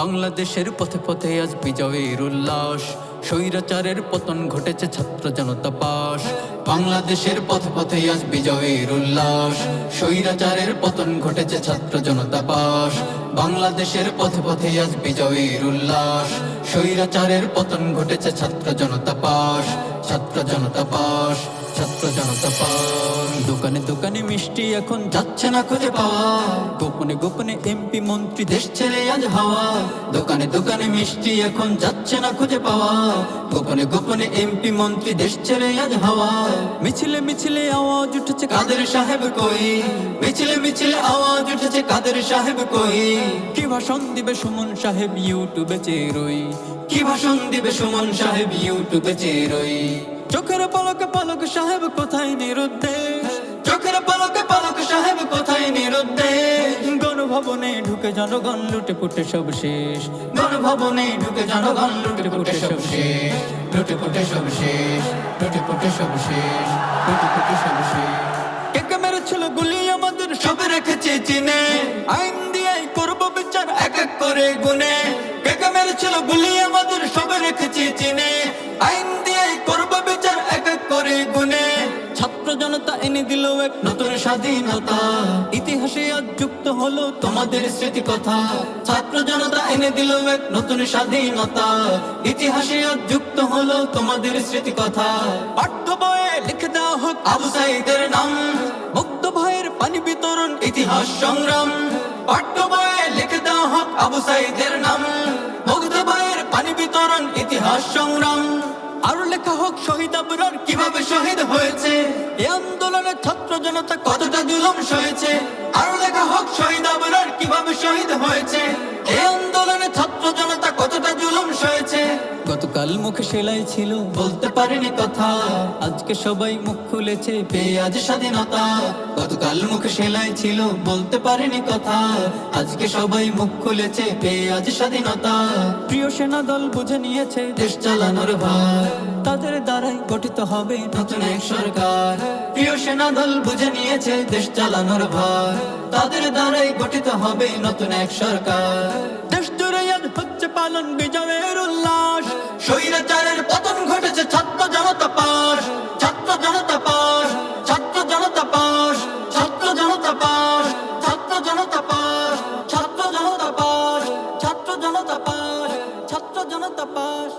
বাংলাদেশের পথে পথে আজ বিজয়ের উল্লাস। স্বৈরাচারের পতন ঘটেছে ছাত্র জনতা পাস বাংলাদেশের পথে পথে আজ বিজয়ের উল্লাস। স্বৈরাচারের পতন ঘটেছে ছাত্র জনতা পাশ। বাংলাদেশের পথে পথে আজ বিজয়ের উল্লাস। স্বৈরাচারের পতন ঘটেছে ছাত্র জনতা পাশ। ছাত্র জনতা পাশ ছাত্র জনতা পাশ। দোকানে দোকানে মিষ্টি এখন যাচ্ছে না খুঁজে পাওয়া। গোপনে গোপনে এমপি মন্ত্রী দেশ ছেড়ে আজ হাওয়া। দোকানে দোকানে মিষ্টি এখন যাচ্ছে না খুঁজে পাওয়া। গোপনে গোপনে এমপি মন্ত্রী দেশ ছেড়ে আজ হাওয়া। মিছিলে মিছিলে আওয়াজ উঠেছে কাদের সাহেব কই? মিছিলে মিছিলে আওয়াজ উঠেছে কাদের সাহেব কই? কি ভাষণ দিবে সুমন সাহেব ইউটিউবে চেরোই? কি ভাষণ দিবে সুমন সাহেব ইউটিউবে চেরোই? চোখের পলকে, পলক সাহেব কোথায় নিরুদ্দেশ? চোখের পলকে, পলক সাহেব কোথায় নিরুদ্দেশ? গণভবনে ঢুকে জনগণ লুটে পুটে সব শেষ। গণভবনে ঢুকে জনগণ লুটে পুটে সব শেষ। লুটে পুটে সব শেষ। লুটে পুটে সব শেষ। লুটে পুটে সব শেষ। কে মেরেছিল গুলি আমাদের, সবে রেখেছে চিনে। আইন দিয়ে করব বিচার এক এক করে গুনে। কে মেরেছিল গুলি আমাদের, সবে রেখেছে চিনে। আইন এনে দিল এক নতুন স্বাধীনতা। ইতিহাসে আজ যুক্ত হলো তোমাদের স্মৃতি কথা ছাত্র জনতা এনে দিল এক নতুন স্বাধীনতা। ইতিহাসে আজ যুক্ত হলো তোমাদের স্মৃতি কথা পাঠ্য বইয়ে লিখে দেওয়া হোক আবু সাইদের নাম। মুক্ত ভয়ের পানি বিতরণ ইতিহাস সংগ্রাম। পাঠ্য বইয়ে লিখে দেওয়া হোক আবু সাইদের নাম। মুগ্ধ ভয়ের পানি বিতরণ ইতিহাস সংগ্রাম। আরও লেখা হোক শহীদ আবরার কীভাবে শহীদ হয়েছে? এ আন্দোলনে ছাত্র জনতা কতটা জুলুম সয়েছে আরও লেখা হোক শহীদ আবরার কীভাবে শহীদ হয়েছে? গতকাল মুখে সেলাই ছিল, বলতে পারেনি কথা। আজকে সবাই মুখ খুলেছে, পেয়ে আজ স্বাধীনতা। গতকাল মুখে সেলাই ছিল, বলতে পারেনি কথা। আজকে সবাই মুখ খুলেছে, পেয়ে আজ স্বাধীনতা। প্রিয় সেনা দল বুঝে নিয়েছে, দেশ চালানোর ভার। তাদের দ্বারাই গঠিত হবে নতুন এক সরকার। প্রিয় সেনা দল বুঝে নিয়েছে, দেশ চালানোর ভার। তাদের দ্বারাই গঠিত হবে নতুন এক সরকার। দেশ জুড়ে হচ্ছে পালন, বিজয়ের উল্লাস। স্বৈরাচারের পতন ঘটেছে, ছাত্র জনতা পাশ, ছাত্র জনতা পাশ, ছাত্র জনতা পাশ, ছাত্র জনতা পাশ, ছাত্র জনতা পাশ, ছাত্র জনতা পাশ, ছাত্র জনতা পাশ, ছাত্র জনতা পাশ।